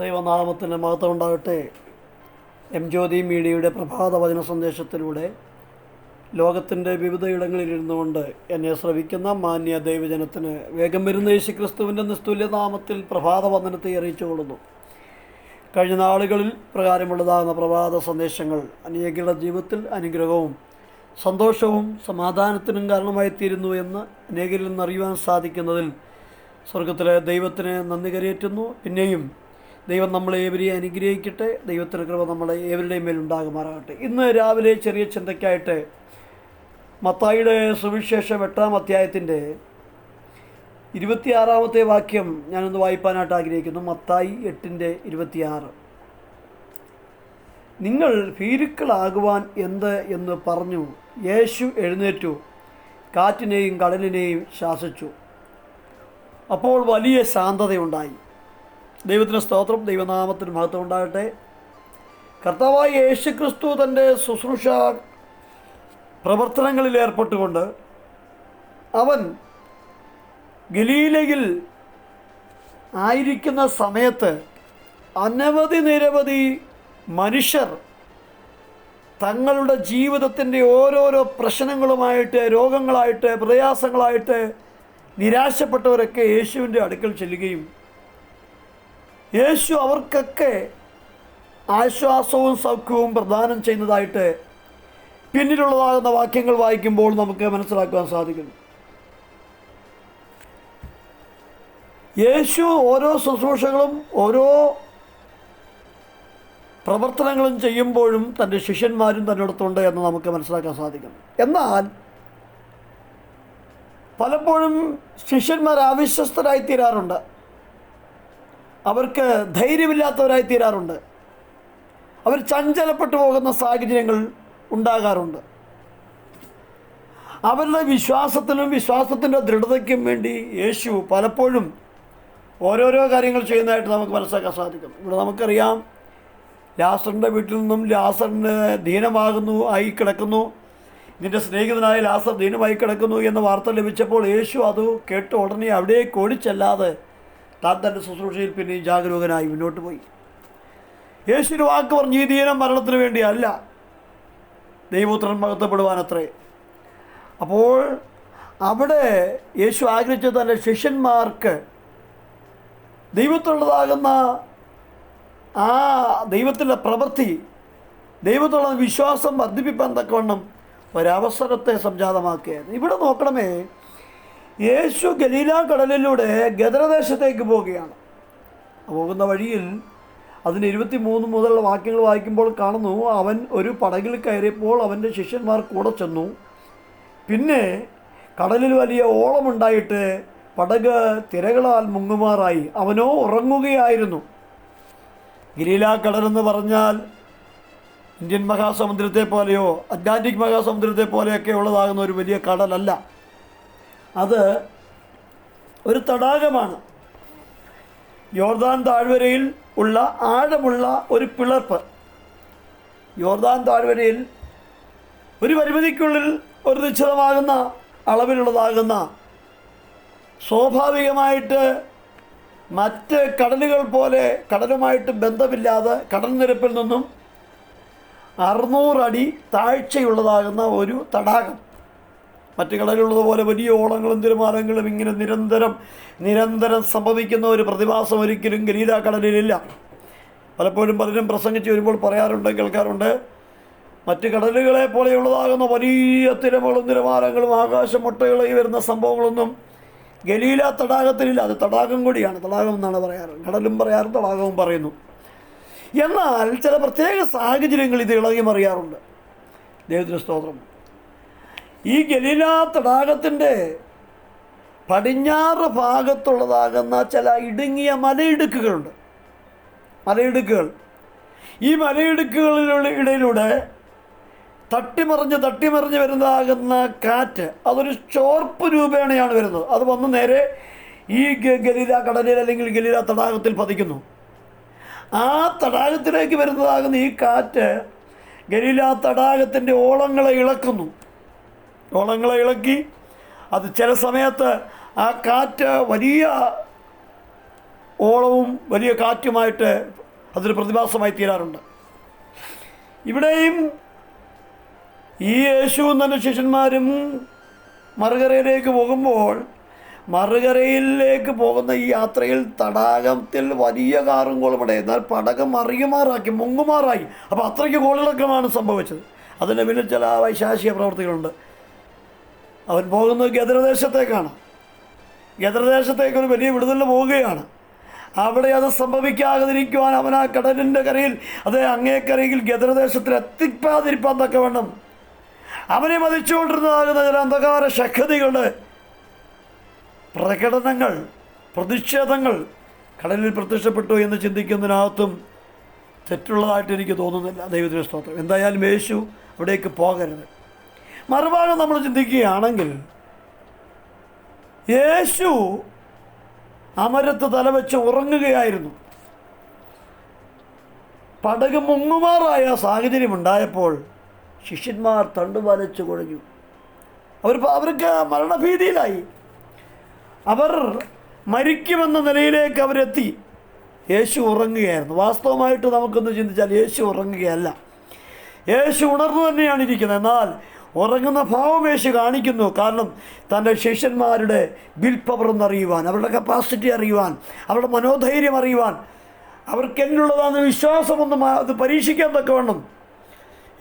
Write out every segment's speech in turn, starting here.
ദൈവനാമത്തിന് മഹത്വം ഉണ്ടാകട്ടെ എം ജ്യോതി മീഡിയയുടെ പ്രഭാത വചന സന്ദേശത്തിലൂടെ ലോകത്തിന്റെ വിവിധയിടങ്ങളിലിരുന്നു കൊണ്ട് എന്നെ ശ്രവിക്കുന്ന മാന്യ ദൈവജനത്തിന് വേഗം വരുന്ന യേശുക്രിസ്തുവിന്റെ നിസ്തുല്യ പ്രഭാത വന്ദനത്തെ അറിയിച്ചു കൊള്ളുന്നു. കഴിഞ്ഞ നാളുകളിൽ പ്രകാരമുള്ളതാകുന്ന പ്രഭാത സന്ദേശങ്ങൾ അനേകരുടെ ജീവിതത്തിൽ അനുഗ്രഹവും സന്തോഷവും സമാധാനത്തിനും കാരണമായി തീരുന്നു എന്ന് അനേകരിൽ നിന്ന് അറിയുവാൻ സാധിക്കുന്നതിൽ സ്വർഗത്തിലെ ദൈവത്തിന് നന്ദി കരയേറ്റുന്നു. പിന്നെയും ദൈവം നമ്മളെ ഏവരെയും അനുഗ്രഹിക്കട്ടെ. ദൈവത്തിന്റെ കൃപ നമ്മളെ ഏവരുടെയും മേൽ ഉണ്ടാകുമാറാകട്ടെ. ഇന്ന് രാവിലെ ചെറിയ ചിന്തയ്ക്കായിട്ട് മത്തായിയുടെ സുവിശേഷം എട്ടാം അധ്യായത്തിന്റെ ഇരുപത്തിയാറാമത്തെ വാക്യം ഞാനൊന്ന് വായിപ്പാനായിട്ട് ആഗ്രഹിക്കുന്നു. മത്തായി എട്ടിന്റെ ഇരുപത്തിയാറ്. നിങ്ങൾ ഭീരുക്കളാകുവാൻ എന്ത് എന്ന് പറഞ്ഞു. യേശു എഴുന്നേറ്റു. കാറ്റിനെയും കടലിനെയും ശാസിച്ചു. അപ്പോൾ വലിയ ശാന്തതയുണ്ടായി. ദൈവത്തിന് സ്തോത്രം ദൈവനാമത്തിന് മഹത്വം ഉണ്ടാകട്ടെ. കർത്താവായ യേശു ക്രിസ്തു തന്റെ ശുശ്രൂഷ പ്രവർത്തനങ്ങളിൽ ഏർപ്പെട്ടുകൊണ്ട് അവൻ ഗലീലയിൽ ആയിരിക്കുന്ന സമയത്ത് അനവധി നിരവധി മനുഷ്യർ തങ്ങളുടെ ജീവിതത്തിന്റെ ഓരോരോ പ്രശ്നങ്ങളുമായിട്ട് രോഗങ്ങളായിട്ട് പ്രയാസങ്ങളായിട്ട് നിരാശപ്പെട്ടവരൊക്കെ യേശുവിന്റെ അടുക്കൽ ചെല്ലുകയും യേശു അവർക്കൊക്കെ ആശ്വാസവും സൗഖ്യവും പ്രദാനം ചെയ്യുന്നതായിട്ട് പിന്നിലുള്ളതാകുന്ന വാക്യങ്ങൾ വായിക്കുമ്പോൾ നമുക്ക് മനസ്സിലാക്കുവാൻ സാധിക്കുന്നു. യേശു ഓരോ ശുശ്രൂഷകളും ഓരോ പ്രവർത്തനങ്ങളും ചെയ്യുമ്പോഴും തന്റെ ശിഷ്യന്മാരും തന്നിടത്തുണ്ട് എന്ന് നമുക്ക് മനസ്സിലാക്കാൻ സാധിക്കും എന്നാൽ പലപ്പോഴും ശിഷ്യന്മാർ അവിശ്വസ്തരായി തീരാറുണ്ട് അവർക്ക് ധൈര്യമില്ലാത്തവരായി തീരാറുണ്ട്. അവർ ചഞ്ചലപ്പെട്ടു പോകുന്ന സാഹചര്യങ്ങൾ ഉണ്ടാകാറുണ്ട്. അവരുടെ വിശ്വാസത്തിനും വിശ്വാസത്തിന്റെ ദൃഢതയ്ക്കും വേണ്ടി യേശു പലപ്പോഴും ഓരോരോ കാര്യങ്ങൾ ചെയ്യുന്നതായിട്ട് നമുക്ക് മനസ്സിലാക്കാൻ സാധിക്കും. ഇവിടെ നമുക്കറിയാം ലാസറിന്റെ വീട്ടിൽ നിന്നും ലാസറിന് ദീനമാകുന്നു ആയി കിടക്കുന്നു നിന്റെ സ്നേഹിതനായ ലാസർ ദീനമായി കിടക്കുന്നു എന്ന വാർത്ത ലഭിച്ചപ്പോൾ യേശു അത് കേട്ട് ഉടനെ അവിടേക്ക് ഓടിച്ചല്ലാതെ താൻ തന്റെ ശുശ്രൂഷയിൽ പിന്നെയും ജാഗരൂകനായി മുന്നോട്ട് പോയി. യേശുവിന് വാക്ക് പറഞ്ഞ് ഈ ദീനം മരണത്തിന് വേണ്ടിയല്ല. ദൈവപുത്രൻ മഹത്വപ്പെടുവാനത്രേ. അപ്പോൾ അവിടെ യേശു ആഗ്രഹിച്ച തന്റെ ശിഷ്യന്മാർക്ക് ദൈവത്തിലുള്ളതാകുന്ന ആ ദൈവത്തിന്റെ പ്രവൃത്തി ദൈവത്തിലുള്ള വിശ്വാസം വർദ്ധിപ്പിക്കാൻ തക്കവണ്ണം ഒരവസരത്തെ സംജാതമാക്കിയത് ഇവിടെ നോക്കണമേ യേശു ഗലീല കടലിലൂടെ ഗദരദേശത്തേക്ക് പോവുകയാണ്. പോകുന്ന വഴിയിൽ അതിന് ഇരുപത്തി മൂന്ന് മുതലുള്ള വാക്യങ്ങൾ വായിക്കുമ്പോൾ കാണുന്നു അവൻ ഒരു പടകിൽ കയറിയപ്പോൾ അവന്റെ ശിഷ്യന്മാർ കൂടെ ചെന്നു. പിന്നെ കടലിൽ വലിയ ഓളമുണ്ടായിട്ട് പടക് തിരകളാൽ മുങ്ങുമാറായി. അവനോ ഉറങ്ങുകയായിരുന്നു. ഗലീല കടലെന്ന് പറഞ്ഞാൽ ഇന്ത്യൻ മഹാസമുദ്രത്തെ പോലെയോ അറ്റ്ലാന്റിക് മഹാസമുദ്രത്തെ പോലെയൊക്കെ ഉള്ളതാകുന്ന ഒരു വലിയ കടലല്ല. അത് ഒരു തടാകമാണ്. യോർദാൻ താഴ്വരയിൽ ഉള്ള ആഴമുള്ള ഒരു പിളർപ്പ്. യോർദാൻ താഴ്വരയിൽ ഒരു പരിമിതിക്കുള്ളിൽ ഒരു നിശ്ചിതമാകുന്ന അളവിലുള്ളതാകുന്ന സ്വാഭാവികമായിട്ട് മറ്റ് കടലുകൾ പോലെ കടലുമായിട്ട് ബന്ധമില്ലാതെ കടൽ നിരപ്പിൽ നിന്നും അറുന്നൂറടി താഴ്ചയുള്ളതാകുന്ന ഒരു തടാകം. മറ്റ് കടലുള്ളതുപോലെ വലിയ ഓളങ്ങളും തിരുമാലങ്ങളും ഇങ്ങനെ നിരന്തരം നിരന്തരം സംഭവിക്കുന്ന ഒരു പ്രതിഭാസം ഒരിക്കലും ഗലീല കടലിലില്ല. പലപ്പോഴും പലരും പ്രസംഗിച്ച് വരുമ്പോൾ പറയാറുണ്ട് കേൾക്കാറുണ്ട് മറ്റ് കടലുകളെ പോലെയുള്ളതാകുന്ന വലിയ തിരമകളും തിരമാലങ്ങളും ആകാശമുട്ടകളായി വരുന്ന സംഭവങ്ങളൊന്നും ഗലീല തടാകത്തിലില്ല. അത് തടാകം കൂടിയാണ്. തടാകം എന്നാണ് പറയാറ്. കടലും പറയാറ് തടാകവും പറയുന്നു. എന്നാൽ ചില പ്രത്യേക സാഹചര്യങ്ങൾ ഇത് ഇളകി മറിയാറുണ്ട് ദൈവത്തിന് സ്തോത്രം. ഈ ഗലീല തടാകത്തിന്റെ പടിഞ്ഞാറ് ഭാഗത്തുള്ളതാകുന്ന ചില ഇടുങ്ങിയ മലയിടുക്കുകളുണ്ട്. മലയിടുക്കുകൾ. ഈ മലയിടുക്കുകളിലുള്ള ഇടയിലൂടെ തട്ടിമറിഞ്ഞ് തട്ടിമറിഞ്ഞ് വരുന്നതാകുന്ന കാറ്റ് അതൊരു ചോർപ്പ് രൂപേണയാണ് വരുന്നത്. അത് വന്ന് നേരെ ഈ ഗലീല കടലിൽ അല്ലെങ്കിൽ ഗലീല തടാകത്തിൽ പതിക്കുന്നു. ആ തടാകത്തിലേക്ക് വരുന്നതാകുന്ന ഈ കാറ്റ് ഗലീല തടാകത്തിന്റെ ഓളങ്ങളെ ഇളക്കുന്നു. ഓളങ്ങളെ ഇളക്കി. അത് ചില സമയത്ത് ആ കാറ്റ് വലിയ ഓളവും വലിയ കാറ്റുമായിട്ട് അതൊരു പ്രതിഭാസമായി തീരാറുണ്ട്. ഇവിടെയും ഈ യേശുവും തന്റെ ശിഷ്യന്മാരും മറുകരയിലേക്ക് പോകുമ്പോൾ മറുകരയിലേക്ക് പോകുന്ന ഈ യാത്രയിൽ തടാകത്തിൽ വലിയ കാറും കോളുമുണ്ട് എന്നാൽ പടകം മറിയുമാറാക്കി മുങ്ങുമാറായി. അപ്പോൾ അത്രയ്ക്ക് കോളിളക്കമാണ് സംഭവിച്ചത്. അതിന്റെ പിന്നിൽ ചില വൈശാശിക പ്രവർത്തികളുണ്ട്. അവൻ പോകുന്നത് ഗദ്രദേശത്തേക്കാണ്. ഗദ്രദേശത്തേക്ക് ഒരു വലിയ വിടുതലിന് പോവുകയാണ്. അവിടെ അത് സംഭവിക്കാതിരിക്കുവാൻ അവൻ ആ കടലിന്റെ കരയിൽ അത് അങ്ങേക്കരയിൽ ഗദ്രദേശത്തിൽ എത്തിപ്പാതിരിപ്പാൻ തക്ക വേണം അവനെ മതിച്ചുകൊണ്ടിരുന്നതാകുന്ന ചില അന്ധകാര ശക്തികളുടെ പ്രകടനങ്ങൾ പ്രതിഷേധങ്ങൾ കടലിൽ പ്രത്യക്ഷപ്പെട്ടു എന്ന് ചിന്തിക്കുന്നതിനകത്തും തെറ്റുള്ളതായിട്ട് എനിക്ക് തോന്നുന്നില്ല. ദൈവത്തിന് സ്തോത്രം. എന്തായാലും യേശു അവിടേക്ക് പോകരുത്. മറുഭാഗം നമ്മൾ ചിന്തിക്കുകയാണെങ്കിൽ യേശു അമരത്ത് തലവെച്ച് ഉറങ്ങുകയായിരുന്നു. പടക് മുങ്ങുമാറായ സാഹചര്യമുണ്ടായപ്പോൾ ശിഷ്യന്മാർ തണ്ടുപാലിച്ചു കുഴഞ്ഞു. അവർ അവർക്ക് മരണഭീതിയിലായി. അവർ മരിക്കുമെന്ന നിലയിലേക്ക് അവരെത്തി. യേശു ഉറങ്ങുകയായിരുന്നു. വാസ്തവമായിട്ട് നമുക്കൊന്ന് ചിന്തിച്ചാൽ യേശു ഉറങ്ങുകയല്ല. യേശു ഉണർന്നു തന്നെയാണ് ഇരിക്കുന്നത്. എന്നാൽ ഉറങ്ങുന്ന ഭാവമേശ കാണിക്കുന്നു. കാരണം തന്റെ ശിഷ്യന്മാരുടെ ബിൽ പവർ എന്നറിയുവാൻ അവരുടെ കപ്പാസിറ്റി അറിയുവാൻ അവരുടെ മനോധൈര്യം അറിയുവാൻ അവർക്ക് എന്നുള്ളതാണ് വിശ്വാസമൊന്നും അത് പരീക്ഷിക്കാൻ തക്കവണ്ണം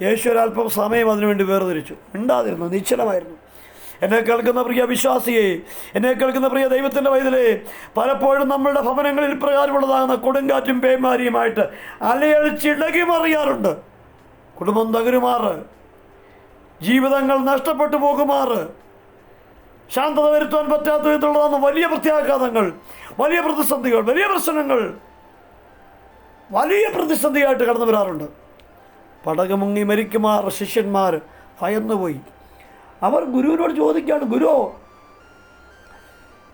യേശു ഒരല്പം സമയം അതിനുവേണ്ടി വേർതിരിച്ചു. മിണ്ടാതിരുന്നു നിശ്ചലമായിരുന്നു. എന്നെ കേൾക്കുന്ന പ്രിയ വിശ്വാസിയെ എന്നെ കേൾക്കുന്ന പ്രിയ ദൈവത്തിന്റെ വൈതലേ പലപ്പോഴും നമ്മളുടെ ഭവനങ്ങളിൽ പ്രകാരമുള്ളതാകുന്ന കൊടുങ്കാറ്റും പേമാരിയുമായിട്ട് അലയളിച്ചിടകി മറിയാറുണ്ട് കുടുംബം തകരുമാറ്. ജീവിതങ്ങൾ നഷ്ടപ്പെട്ടു പോകുമാറ്. ശാന്തത വരുത്തുവാൻ പറ്റാത്ത വിധത്തിലുള്ളതാണ് വലിയ പ്രത്യാഘാതങ്ങൾ വലിയ പ്രതിസന്ധികൾ വലിയ പ്രശ്നങ്ങൾ. വലിയ പ്രതിസന്ധിയായിട്ട് കടന്നു വരാറുണ്ട്. പടകമുങ്ങി മരിക്കുമാർ ശിഷ്യന്മാർ ഭയന്നുപോയി. അവർ ഗുരുവിനോട് ചോദിക്കുകയാണ് ഗുരു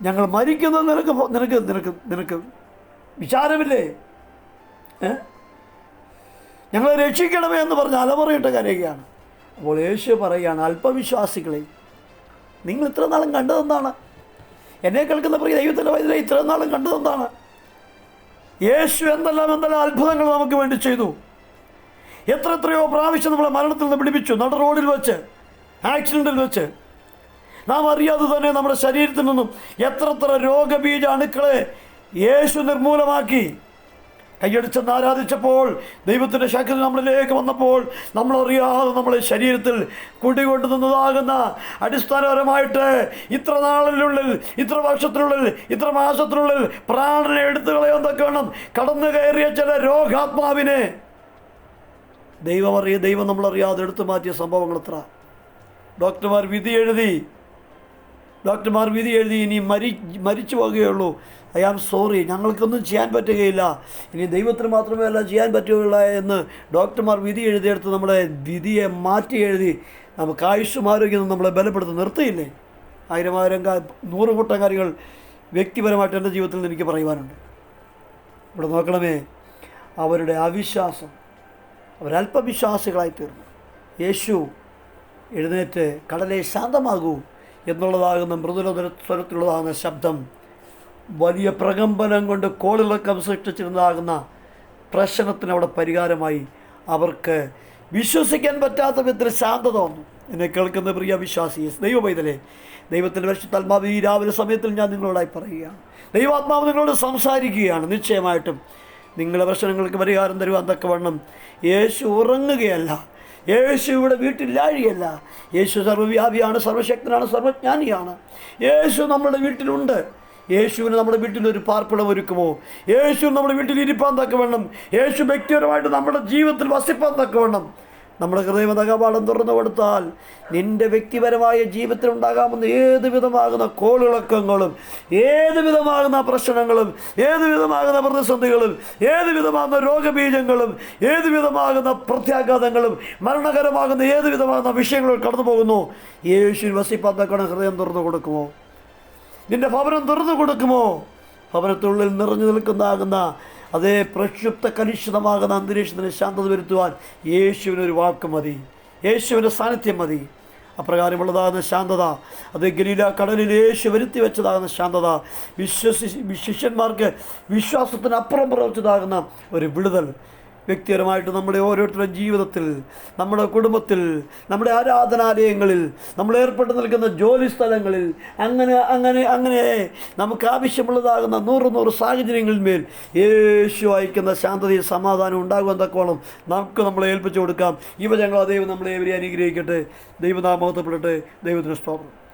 ഞങ്ങൾ മരിക്കുന്നത് നിനക്ക് നിനക്ക് നിനക്ക് നിനക്ക് വിചാരമില്ലേ ഞങ്ങളെ രക്ഷിക്കണമേ എന്ന് പറഞ്ഞ് അലമുറയിട്ട് കരയുകയാണ്. അപ്പോൾ യേശു പറയുകയാണ് അല്പവിശ്വാസികളെ നിങ്ങൾ ഇത്ര നാളും കണ്ടതെന്താണ് എന്നെ കേൾക്കുന്ന പ്രിയ ദൈവത്തിന്റെ വൈദ്യുതി ഇത്ര നാളും കണ്ടതെന്താണ് യേശു എന്തെല്ലാം എന്തെല്ലാം അത്ഭുതങ്ങൾ നമുക്ക് വേണ്ടി ചെയ്തു. എത്ര എത്രയോ പ്രാവശ്യം നമ്മളെ മരണത്തിൽ നിന്ന് പിടിപ്പിച്ചു നട റോഡിൽ വെച്ച് ആക്സിഡന്റിൽ വെച്ച്. നാം അറിയാതെ തന്നെ നമ്മുടെ ശരീരത്തിൽ നിന്നും എത്ര എത്ര രോഗബീജ അണുക്കളെ യേശു നിർമൂലമാക്കി. കൈയടിച്ചെന്ന് ആരാധിച്ചപ്പോൾ ദൈവത്തിന്റെ ശക്തി നമ്മളിലേക്ക് വന്നപ്പോൾ നമ്മളറിയാതെ നമ്മളെ ശരീരത്തിൽ കുടികൊണ്ടു നിന്നതാകുന്ന അടിസ്ഥാനപരമായിട്ട് ഇത്ര നാളിനുള്ളിൽ ഇത്ര വർഷത്തിനുള്ളിൽ ഇത്ര മാസത്തിനുള്ളിൽ പ്രാണനെ എടുത്തു കളയാൻ വേണം കടന്നു കയറിയ ചില രോഗാത്മാവിനെ ദൈവം അറിയ ദൈവം നമ്മളറിയാതെ എടുത്തു മാറ്റിയ സംഭവങ്ങൾ എത്ര ഡോക്ടർമാർ വിധി എഴുതി ഡോക്ടർമാർ വിധി എഴുതി ഇനി മരി മരിച്ചു പോകുകയുള്ളൂ. I am sorry. ഞങ്ങൾക്കൊന്നും ചെയ്യാൻ പറ്റുകയില്ല. ഇനി ദൈവത്തിന് മാത്രമേ അല്ല ചെയ്യാൻ പറ്റുകയുള്ളൂ എന്ന് ഡോക്ടർമാർ വിധി എഴുതിയെടുത്ത് നമ്മുടെ വിധിയെ മാറ്റി എഴുതി നമുക്ക് ആയുഷും ആരോഗ്യം നമ്മളെ ബലപ്പെടുത്തി നിർത്തിയില്ലേ? ആയിരം ആയിരം നൂറ് കൂട്ടം കാര്യങ്ങൾ വ്യക്തിപരമായിട്ട് എന്റെ ജീവിതത്തിൽ നിന്ന് എനിക്ക് പറയുവാനുണ്ട്. ഇവിടെ നോക്കണമേ അവരുടെ അവിശ്വാസം അവരല്പവിശ്വാസികളായി തീർന്നു യേശു എഴുന്നേറ്റ് കടലെ ശാന്തമാകൂ. എന്നുള്ളതാകുന്ന മൃദുല സ്വരത്തിലുള്ളതാകുന്ന ശബ്ദം വലിയ പ്രകമ്പനം കൊണ്ട് കോളിളക്കം സൃഷ്ടിച്ചിരുന്നതാകുന്ന പ്രശ്നത്തിന് അവിടെ പരിഹാരമായി അവർക്ക് വിശ്വസിക്കാൻ പറ്റാത്ത വിധത്തിൽ ശാന്തത വന്നു എന്നെ കേൾക്കുന്ന പ്രിയ വിശ്വാസി ദൈവ പൈതലെ ദൈവത്തിന്റെ പരിശുദ്ധാത്മാവ് ഈ രാവിലെ സമയത്തിൽ ഞാൻ നിങ്ങളോടായി പറയുകയാണ്. ദൈവാത്മാവ് നിങ്ങളോട് സംസാരിക്കുകയാണ്. നിശ്ചയമായിട്ടും നിങ്ങളുടെ പ്രശ്നങ്ങൾക്ക് പരിഹാരം തരുവാൻ തക്കവണ്ണം യേശു ഉറങ്ങുകയല്ല. യേശു ഇവിടെ വീട്ടിലാഴിയല്ല. യേശു സർവവ്യാപിയാണ് സർവശക്തനാണ് സർവജ്ഞാനിയാണ്. യേശു നമ്മുടെ വീട്ടിലുണ്ട്. യേശുവിന് നമ്മുടെ വീട്ടിൽ ഒരു പാർപ്പിടം ഒരുക്കുമോ? യേശു നമ്മുടെ വീട്ടിൽ ഇരിപ്പാൻ തക്കവണ്ണം. യേശു വ്യക്തിപരമായിട്ട് നമ്മുടെ ജീവിതത്തിൽ വസിപ്പാൻ തക്കവണ്ണം. നമ്മുടെ ഹൃദയമതകപാഠം തുറന്നു കൊടുത്താൽ നിന്റെ വ്യക്തിപരമായ ജീവിതത്തിൽ ഉണ്ടാകാമെന്ന് ഏത് വിധമാകുന്ന കോളിളക്കങ്ങളും ഏത് വിധമാകുന്ന പ്രശ്നങ്ങളും ഏത് വിധമാകുന്ന പ്രതിസന്ധികളും ഏത് വിധമാകുന്ന രോഗബീജങ്ങളും ഏത് വിധമാകുന്ന പ്രത്യാഘാതങ്ങളും മരണകരമാകുന്ന ഏത് വിധമാകുന്ന വിഷയങ്ങളും കടന്നു പോകുന്നു. യേശു വസിപ്പാത്തക്കണ ഹൃദയം തുറന്നു കൊടുക്കുമോ? നിന്റെ ഭവനം തുറന്നു കൊടുക്കുമോ? ഭവനത്തുള്ളിൽ നിറഞ്ഞു നിൽക്കുന്നതാകുന്ന അതേ പ്രക്ഷുപ്ത കലുഷിതമാകുന്ന അന്തരീക്ഷത്തിന് ശാന്തത വരുത്തുവാൻ യേശുവിനൊരു വാക്ക് മതി. യേശുവിന്റെ സാന്നിധ്യം മതി. അപ്രകാരമുള്ളതാകുന്ന ശാന്തത അത് ഗലീല കടലിൽ യേശു വരുത്തി വെച്ചതാകുന്ന ശാന്തത വിശ്വസി ശിഷ്യന്മാർക്ക് വിശ്വാസത്തിന് അപ്പുറം പ്രവർത്തിച്ചതാകുന്ന ഒരു വിടുതൽ. വ്യക്തിപരമായിട്ട് നമ്മുടെ ഓരോരുത്തരുടെ ജീവിതത്തിൽ നമ്മുടെ കുടുംബത്തിൽ നമ്മുടെ ആരാധനാലയങ്ങളിൽ നമ്മൾ ഏർപ്പെട്ട് നിൽക്കുന്ന ജോലി സ്ഥലങ്ങളിൽ അങ്ങനെ അങ്ങനെ അങ്ങനെ നമുക്ക് ആവശ്യമുള്ളതാകുന്ന നൂറ് നൂറ് സാഹചര്യങ്ങളിൽ മേൽ യേശു അയക്കുന്ന ശാന്തതയും സമാധാനവും ഉണ്ടാകുമെന്ന തക്കോണം നമുക്ക് നമ്മളെ ഏൽപ്പിച്ചു കൊടുക്കാം. ഞങ്ങൾ ദൈവം നമ്മളെ ഇവരെ അനുഗ്രഹിക്കട്ടെ. ദൈവനാമഹത്വപ്പെടട്ടെ ദൈവത്തിന് സ്തോത്രം.